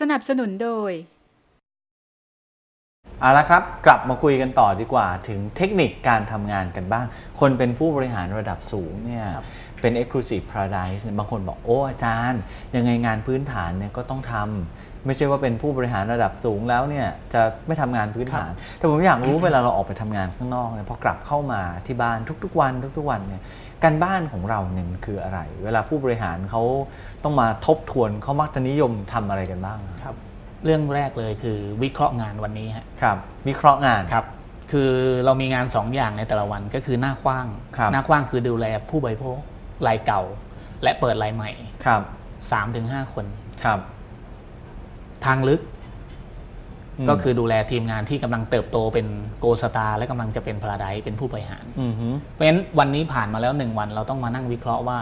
สนับสนุนโดย เอาละครับ กลับมาคุยกันต่อดีกว่า ถึงเทคนิคการทำงานกันบ้าง คนเป็นผู้บริหารระดับสูงเนี่ยเป็น Exclusive Paradise เนี่ยบางคนบอก โอ้อาจารย์ ยังไงงานพื้นฐานเนี่ยก็ต้องทำ ไม่ใช่ว่าเป็นผู้บริหารระดับสูงแล้วเนี่ยจะไม่ทำงานพื้นฐาน แต่ผมอยากรู้เวลาเราออกไปทำงานข้างนอกเนี่ยพอกลับเข้ามาที่บ้านทุกๆ วันทุกๆวันเนี่ยการบ้านของเราเนี่ยมันคืออะไร เวลาผู้บริหารเขาต้องมาทบทวนเขามักจะนิยมทำอะไรกันบ้างครับ เรื่องแรกเลยคือวิเคราะห์งานวันนี้ฮะครับ วิเคราะห์งานครับ คือเรามีงาน 2 อย่างในแต่ละวันก็คือหน้าคว้างครับหน้าคว้างคือดูแลผู้บริโภครายเก่า และเปิดรายใหม่ครับ3-5 คนครับ ทางลึกอืมก็คือดูแลทีมงานที่กำลังเติบโตเป็นโกสตาและกำลังจะเป็นพาราไดเป็นผู้บริหารอือฮึเพราะฉะนั้นวันนี้ผ่านมาแล้ว1วัน เราต้องมานั่งวิเคราะห์ว่า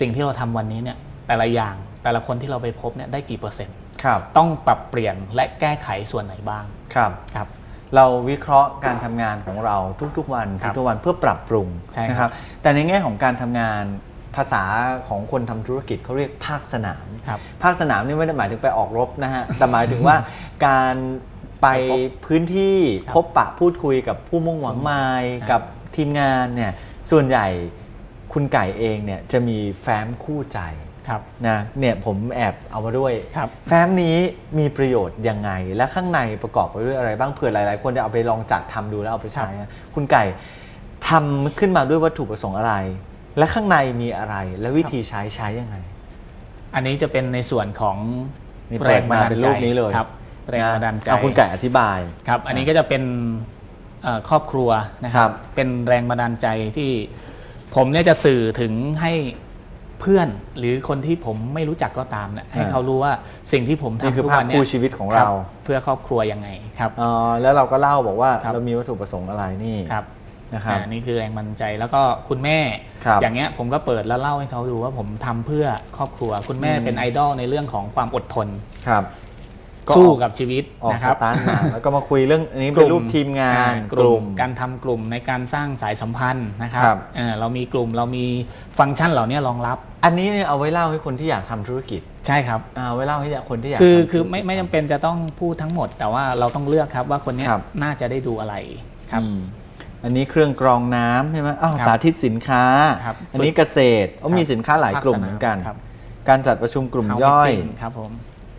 สิ่งที่เราทำวันนี้เนี่ยแต่ละอย่างแต่ละคนที่เราไปพบเนี่ยได้กี่เปอร์เซ็นต์ครับต้องปรับเปลี่ยนและแก้ไขส่วนไหนบ้างครับครับ เราวิเคราะห์การทำงานของเราทุกๆวันครับทุกๆวันเพื่อปรับปรุงใช่ครับนะครับ แต่ในแง่ของการทำงาน ภาษาของคนทำธุรกิจเขาเรียกภาคสนามครับภาคสนามนี่ไม่ได้หมายถึงไปออกรบนะฮะ แต่หมายถึงว่าการไปไปพบพื้นที่ครับพบปะพูดคุยกับผู้มุ่งหวังไมายครับกับทีมงานเนี่ย ส่วนใหญ่คุณไก่เองเนี่ยจะมีแฟ้มคู่ใจครับนะเนี่ยผมแอบเอามาด้วยครับแฟ้มนี้มีประโยชน์ยังไง และข้างในประกอบไปด้วยอะไรบ้างเผื่อหลาย ๆ คนจะเอาไปลองจัดทำดูแล้วเอาไปใช้อะคุณไก่ทำขึ้นมาด้วยวัตถุประสงค์อะไร และข้างในมีอะไรและวิธีใช้ใช้ยังไง อันนี้จะเป็นในส่วนของนี่แรงบันดาลเปิดมาเป็นใจรูปนี้เลยครับแรงบันดาลใจะเอาคุณไก่อธิบายครับ อันนี้ก็จะเป็นเอ่อครอบครัวนะคครัรับบเป็นแรงบันดาลใจที่ผมเนี่ยจะสื่อถึงให้เพื่อนหรือคนที่ผมไม่รู้จักก็ตามเนี่ยให้เขารู้ว่าสิ่งที่ผมนี่ทำคือทุกภาพวันเนี่ยคู่ชีวิตของคเราบเพื่อครอบครัวยังไงครับอ๋อแล้วเราก็เล่าบอกว่าครับเรามีวัตถุประสงค์อะไรนี่ครับ นะครับอ่านี่คือแรงบันดาลใจแล้วก็คุณแม่ครับอย่างเงี้ยผมก็เปิดแล้วเล่าให้เขาดูว่าผมทำเพื่อครอบครัว คุณแม่อืมเป็นไอดอลในเรื่องของความอดทนครับก็สู้ออกกับชีวิตออกนะสครับตาร์ทมาแล้วก็มาคุยเรื่องอันนี้เป็นรูปทีมงานอ่กลุ่ม การทำกลุ่มในการสร้างสายสัมพันธ์นะครับครับเอ่อเรามีกลุ่มเรามีฟังก์ชันเหล่านี้รองรับ อันนี้เนี่ยเอาไว้เล่าให้คนที่อยากทำธุรกิจใช่ครับอ่าเอาไว้เล่าให้คนที่อยากคือทำคือธุรกิจไม่ไม่จำเป็นจะต้องพูดทั้งหมด แต่ว่าเราต้องเลือกครับว่าคนเนี้ยครับน่าจะได้ดูอะไรครับ อืมอันนี้เครื่องกรองน้ำใช่ไหมอ้าวครับสาธิตสินค้า ครับอันนี้เกษตรอ๋อครับมีสินค้าหลายกลุ่มภาคสนามเหมือนกัน ครับ การจัดประชุมกลุ่ม House ย่อย meeting ครับผม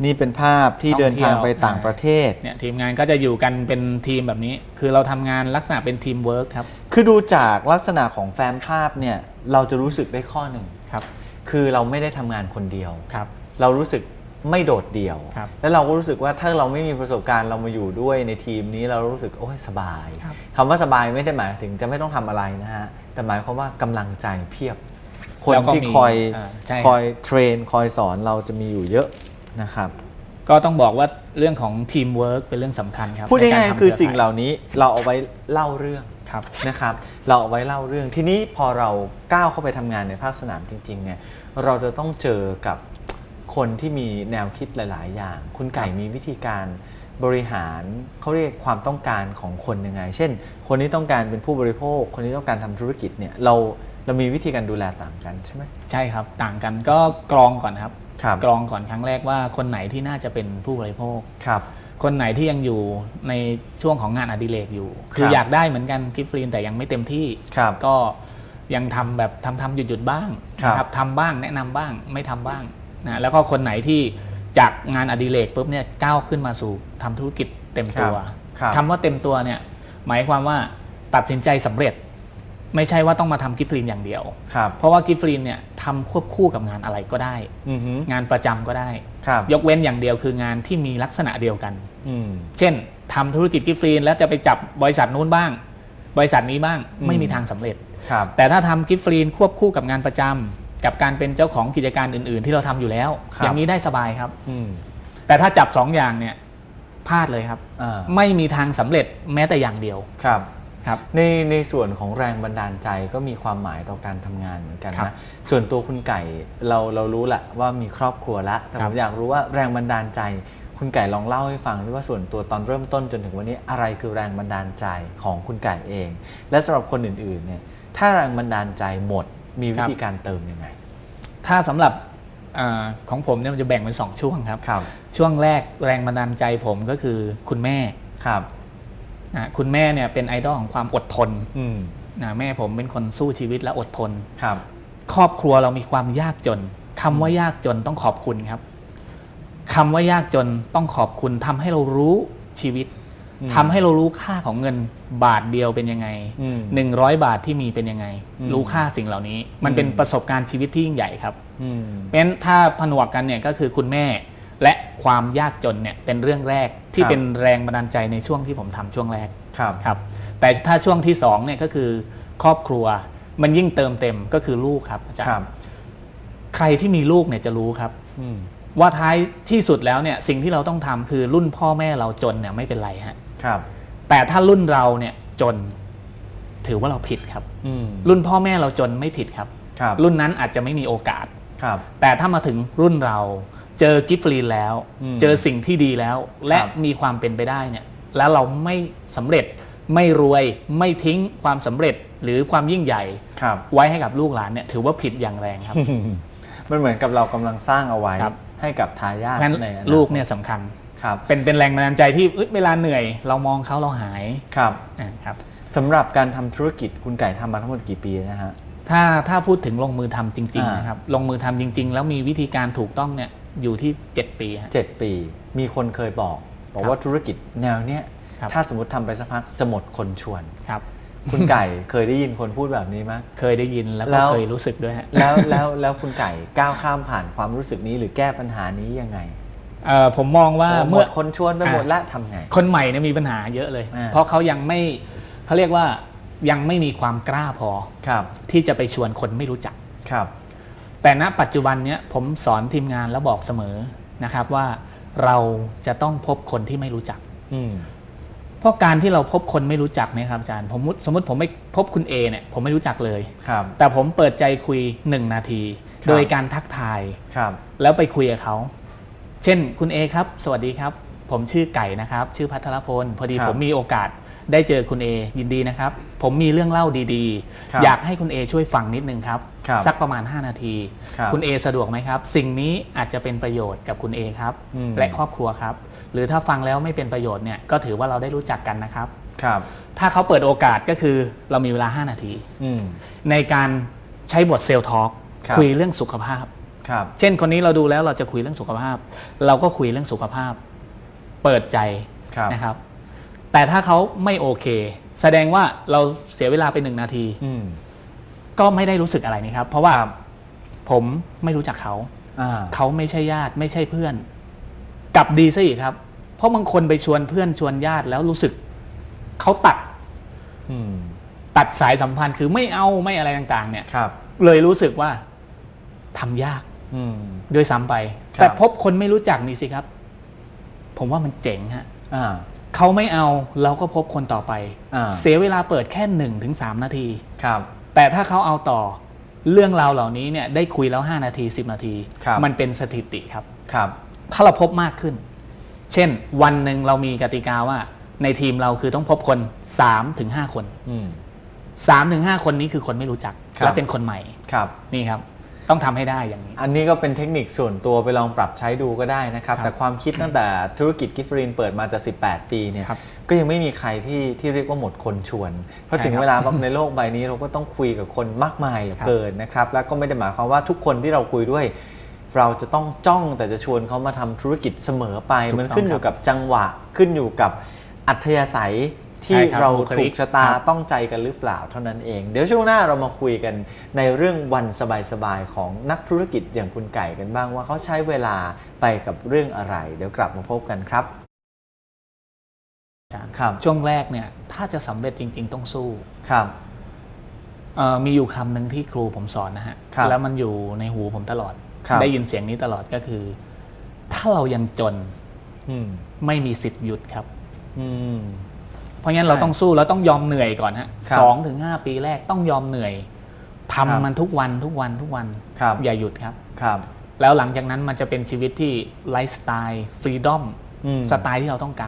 นี่เป็นภาพที่ท่องเดินทางไปเที่ยวต่างประเทศ เนี่ยทีมงานก็จะอยู่กันเป็นทีมแบบนี้ คือเราทำงานลักษณะเป็นทีมเวิร์กครับคือดูจากลักษณะของแฟ้มภาพเนี่ยเราจะรู้สึกได้ข้อหนึ่ง ครับคือเราไม่ได้ทำงานคนเดียว ครับ เรารู้สึก ไม่โดดเดี่ยวครับแล้วเราก็รู้สึกว่าถ้าเราไม่มีประสบการณ์เรามาอยู่ด้วยในทีมนี้เรารู้สึกโอ้ยสบายครับคำว่าสบายไม่ได้หมายถึงจะไม่ต้องทำอะไรนะฮะ แต่หมายความว่ากำลังใจเพียบ คนแล้วก็ที่มีคอยอ่าใช่คอยเทรนคอยสอนเราจะมีอยู่เยอะนะครับ ก็ต้องบอกว่าเรื่องของทีมเวิร์กเป็นเรื่องสำคัญครับพูดในกรง่ายทำๆคือเครืสิ่งข่ยเหล่านี้เราเอาไว้เล่าเรื่องครับนะครับ เราเอาไว้เล่าเรื่องทีนี้พอเราก้าวเข้าไปทำงานในภาคสนามจริงๆเนี่ยเราจะต้องเจอกับ คนที่มีแนวคิดหลาย ๆ อย่าง คุณไก่มีวิธีการบริหารเขาเรียกความต้องการของคนยังไง เช่น คนที่ต้องการเป็นผู้บริโภค คนที่ต้องการทำธุรกิจเนี่ยเราเรามีวิธีการดูแลต่างกันใช่ไหมใช่ครับต่างกันก็กรองก่อนครับครับกรองก่อนครั้งแรกว่าคนไหนที่น่าจะเป็นผู้บริโภคครับ คนไหนที่ยังอยู่ในช่วงของงานอดิเรกอยู่ คือครับอยากได้เหมือนกันกิฟต์ฟรีนแต่ยังไม่เต็มที่ครับก็ยังทำแบบทำทำหยุดหยุดๆบ้างครับนะครับทำบ้างแนะนำบ้างไม่ทำบ้าง นะแล้วก็คนไหนที่จากงานอดิเรกปุ๊บเนี่ยก้าวขึ้นมาสู่ทำธุรกิจเต็มตัวครับคำว่าเต็มตัวเนี่ยหมายความว่าตัดสินใจสำเร็จ ไม่ใช่ว่าต้องมาทำกิฟต์ฟรีนอย่างเดียวครับเพราะว่ากิฟต์ฟรีนเนี่ยทำควบคู่กับงานอะไรก็ได้อือฮึงานประจำก็ได้ครับยกเว้นอย่างเดียวคืองานที่มีลักษณะเดียวกันอืมเช่นทำธุรกิจกิฟต์ฟรีนแล้วจะไปจับบริษัทนู้นบ้าง บริษัทนี้บ้างอืมไม่มีทางสำเร็จครับแต่ถ้าทำกิฟต์ฟรีนควบคู่กับงานประจำ กับการเป็นเจ้าของกิจการอื่น ๆ ที่เราทำอยู่แล้วครับอย่างนี้ได้สบายครับอืมแต่ถ้าจับสองอย่างเนี่ยพลาดเลยครับอ่าไม่มีทางสำเร็จแม้แต่อย่างเดียวครับครับในในส่วนของแรงบันดาลใจก็มีความหมายต่อการทำงานเหมือนกันครันะบส่วนตัวคุณไก่เราเรารู้แหละว่ามีครอบครัวละแต่คผรับมอยากรู้ว่าแรงบันดาลใจ คุณไก่ลองเล่าให้ฟังด้วยว่าส่วนตัวตอนเริ่มต้นจนถึงวันนี้อะไรคือแรงบันดาลใจของคุณไก่เอง และสำหรับคนอื่นๆเนี่ยถ้าแรงบันดาลใจหมด มีวิธีการเติมยังไง ถ้าสำหรับอาของผมเนี่ยมันจะแบ่งเป็นสองช่วงครับครับช่วงแรกแรงบันดาลใจผมก็คือคุณแม่ครับนะคุณแม่เนี่ยเป็นไอดอลของความอดทนอืมนะแม่ผมเป็นคนสู้ชีวิตและอดทนครับ ครอบครัวเรามีความยากจนคำว่ายากจนต้องขอบคุณครับคำว่ายากจนต้องขอบคุณทำให้เรารู้ชีวิตอืม ทำให้เรารู้ค่าของเงินบาทเดียวเป็นยังไงอืมหนึ่งร้อยบาทที่มีเป็นยังไงอืมรู้ค่าสิ่งเหล่านี้ มันเป็นอืมประสบการณ์ชีวิตที่ยิ่งใหญ่ครับอืมเพราะฉะนั้นถ้าผนวกกันเนี่ยก็คือคุณแม่ และความยากจนเนี่ยเป็นเรื่องแรกที่ครับเป็นแรงบันดาลใจในช่วงที่ผมทำช่วงแรกครับครับแต่ถ้าช่วงที่สองเนี่ยก็คือครอบครัวมันยิ่งเติมเต็มก็คือลูกครับอาจารครับย์ใครที่มีลูกเนี่ยจะรู้ครับอืมว่าท้ายที่สุดแล้วเนี่ยสิ่งที่เราต้องทำคือรุ่นพ่อแม่เราจนเนี่ยไม่เป็นไรฮะ ครับ แต่ถ้ารุ่นเราเนี่ยจนถือว่าเราผิดครับ อืม รุ่นพ่อแม่เราจนไม่ผิดครับ ครับ รุ่นนั้นอาจจะไม่มีโอกาส ครับ แต่ถ้ามาถึงรุ่นเราเจอกิฟต์ฟรีนแล้ว อืมเจอสิ่งที่ดีแล้ว และครับ มีความเป็นไปได้เนี่ยแล้วเราไม่สำเร็จไม่รวยไม่ทิ้งความสำเร็จหรือความยิ่งใหญ่ ครับ ไว้ให้กับลูกหลานเนี่ยถือว่าผิดอย่างแรงครับ มันเหมือนกับเรากำลังสร้างเอาไว้ ครับ ให้กับทายาทงั้นในอนาคตลูกเนี่ยสำคัญ ครับเป็นเป็นแรงบันดาลใจที่เอ้ยเวลาเหนื่อย เรามองเขาเราหายครับอ่าครับสำหรับการทำธุรกิจคุณไก่ทำมาทั้งหมดกี่ปีนะฮะ ถ้าถ้าพูดถึงลงมือทำจริงอ่า ๆนะครับลงมือทำจริง ๆ แล้วมีวิธีการถูกต้องเนี่ยอยู่ที่ 7 ปีฮะ เจ็ดปี มีคนเคยบอกบอกครับว่าธุรกิจแนวเนี้ยครับ ถ้าสมมติทำไปสักพักจะหมดคนชวน ครับ คุณไก่เคยได้ยินคนพูดแบบนี้ไหม เคยได้ยินแล้วแล้ก็ว เคยรู้สึกด้วยฮะ แล้วแล้วแล้วคุณไก่ก้าวข้ามผ่านความรู้สึกนี้หรือแก้ปัญหานี้ยังไง เอ่อผมมองว่าโอ้หมเมื่อดคนชวนไปหมดแล้วทำไง คนใหม่เนี่ยมีปัญหาเยอะเลย อ่า เพราะเขายังไม่เขาเรียกว่ายังไม่มีความกล้าพอครับที่จะไปชวนคนไม่รู้จัก ครับแต่ณปัจจุบันเนี้ยผมสอนทีมงานแล้วบอกเสมอนะครับว่าเราจะต้องพบคนที่ไม่รู้จัก อืมเพราะการที่เราพบคนไม่รู้จักเนี่ยครับอาจารย์ผมมุติสมมติผมไม่พบคุณ A เนี่ยผมไม่รู้จักเลย ครับ แต่ผมเปิดใจคุย 1 นาที ครับ โดยการทักทาย ครับแล้วไปคุยกับเขา เช่นคุณ A ครับ สวัสดีครับ ผมชื่อไก่นะครับ ชื่อพัทรพล พอดีครับผมมีโอกาสได้เจอคุณ A ยินดีนะครับ ผมมีเรื่องเล่าดีครับๆ อยากให้คุณ A ช่วยฟังนิดนึงครับ ครับสักประมาณ 5 นาทีครับณ A สะดวกไหมครับ สิ่งนี้อาจจะเป็นประโยชน์กับคุณ A ครับอืมและครอบครัวครับ หรือถ้าฟังแล้วไม่เป็นประโยชน์เนี่ยก็ถือว่าเราได้รู้จักกันนะครับ ครับ ถ้าเขาเปิดโอกาสก็คือเรามีเวลา 5 นาที อืม ในการใช้บทเซลล์ทอล์กครับ คุยเรื่องสุขภาพครับ เช่นคนนี้เราดูแล้วเราจะคุยเรื่องสุขภาพ เราก็คุยเรื่องสุขภาพ เปิดใจครับนะครับ แต่ถ้าเขาไม่โอเค แสดงว่าเราเสียเวลาไปหนึ่งนาทีอืมก็ไม่ได้รู้สึกอะไรนี่ครับ เพราะว่าครับผมไม่รู้จักเขาอ่าเขาไม่ใช่ญาติไม่ใช่เพื่อน กลับดีซะอีกครับ เพราะบางคนไปชวนเพื่อนชวนญาติแล้วรู้สึกเขาตัดอืมตัดสายสัมพันธ์คือไม่เอาไม่อะไรต่าง ๆ เนี่ยครับเลยรู้สึกว่าทำยากอืม ด้วยซ้ำไปครับแต่พบคนไม่รู้จักนี่สิครับ ผมว่ามันเจ๋งฮะอ่าเขาไม่เอาเราก็พบคนต่อไปอ่าเสียเวลาเปิดแค่1นถึงสนาทีครับ แต่ถ้าเขาเอาต่อเรื่องราวเหล่านี้เนี่ยได้คุยแล้ว 5 นาที 10 นาทีครับมันเป็นสถิติครับครับ ถ้าเราพบมากขึ้น เช่น วันหนึ่งเรามีกติกาว่า ในทีมเราคือต้องพบคน3ถึง5คนอืม3ถึง5คนนี้คือคนไม่รู้จักครับและเป็นคนใหม่ครับนี่ครับ ต้องทำให้ได้อย่างนี้ อันนี้ก็เป็นเทคนิคส่วนตัวไปลองปรับใช้ดูก็ได้นะครับครับแต่ความคิดตั้งแต่ธุรกิจกิฟฟรีนเปิดมาจะ 18 ปีเนี่ยครับก็ยังไม่มีใครที่ที่เรียกว่าหมดคนชวน เพราะใช่ถึงครับเวลาในโลกใบนี้เราก็ต้องคุยกับคนมากมายเหลือครับเกินนะครับ แล้วก็ไม่ได้หมายความว่าทุกคนที่เราคุยด้วยเราจะต้องจ้องแต่จะชวนเขามาทำธุรกิจเสมอไปถูกต้องมันขึ้นอยู่กับจังหวะขึ้นอยู่กับอัธยาศัย ที่ใช่ครับเราบุคลิถูกกชะตาครับต้องใจกันหรือเปล่าเท่านั้นเอง เดี๋ยวช่วงหน้าเรามาคุยกันในเรื่องวันสบายๆของนักธุรกิจอย่างคุณไก่กันบ้างว่าเขาใช้เวลาไปกับเรื่องอะไร เดี๋ยวกลับมาพบกันครับอาจารย์ครับช่วงแรกเนี่ยถ้าจะสำเร็จจริง ๆ ต้องสู้ครับเอ่อมีอยู่คำหนึ่งที่ครูผมสอนนะฮะครับแล้วมันอยู่ในหูผมตลอดครับได้ยินเสียงนี้ตลอดก็คือ ถ้าเรายังจนอืมไม่มีสิทธิ์หยุดครับอืมเพ ราะงั้นใช่เราต้องสู้เราต้องยอมเหนื่อยก่อนฮะครับสองถึงห้าปีแรกต้องยอมเหนื่อยทำครับมันทุกวันทุกวันทุกวันครับอย่าหยุดครับครับ แล้วหลังจากนั้นมันจะเป็นชีวิตที่ไลฟ์สไตล์ฟรีดอมอืมสไตล์ที่เราต้องการ